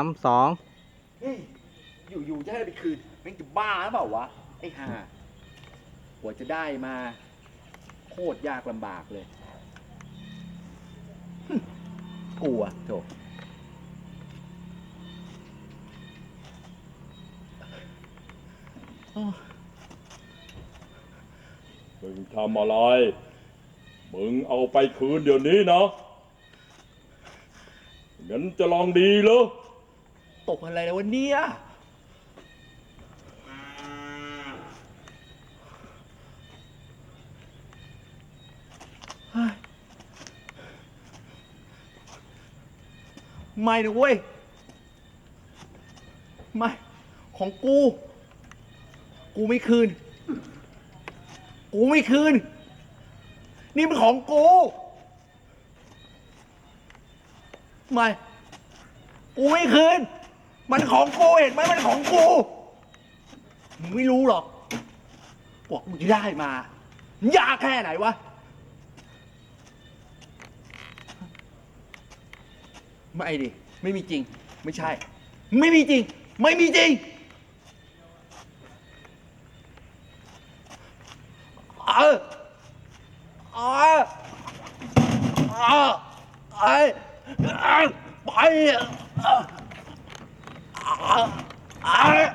ามสองเฮ้ยอยู่ๆจะให้ไปคืนแม่งจะบ้าหรือเปล่าวะไอ้ห่ากว่าจะได้มา โคตรยากลำบากเลยหึกลัวโถมึงทำอะไร มึงเอาไปคืนเดี๋ยวนี้นะงั้นจะลองดีเหรอ ตกอะไรแล้ววะเนี้ยไม่นะเว้ย ไม่ ของกู กูไม่คืน กูไม่คืน นี่มันของกู ไม่ กูไม่คืน มันของกูเห็นไหมมันของกู มึงไม่รู้หรอกกว่ามึงได้มายากแค่ไหนวะ ไม่ดิ ไม่มีจริง ไม่ใช่ ไม่มีจริง ไม่มีจริง เออเออเออไอ้ไปเอ อเออเออ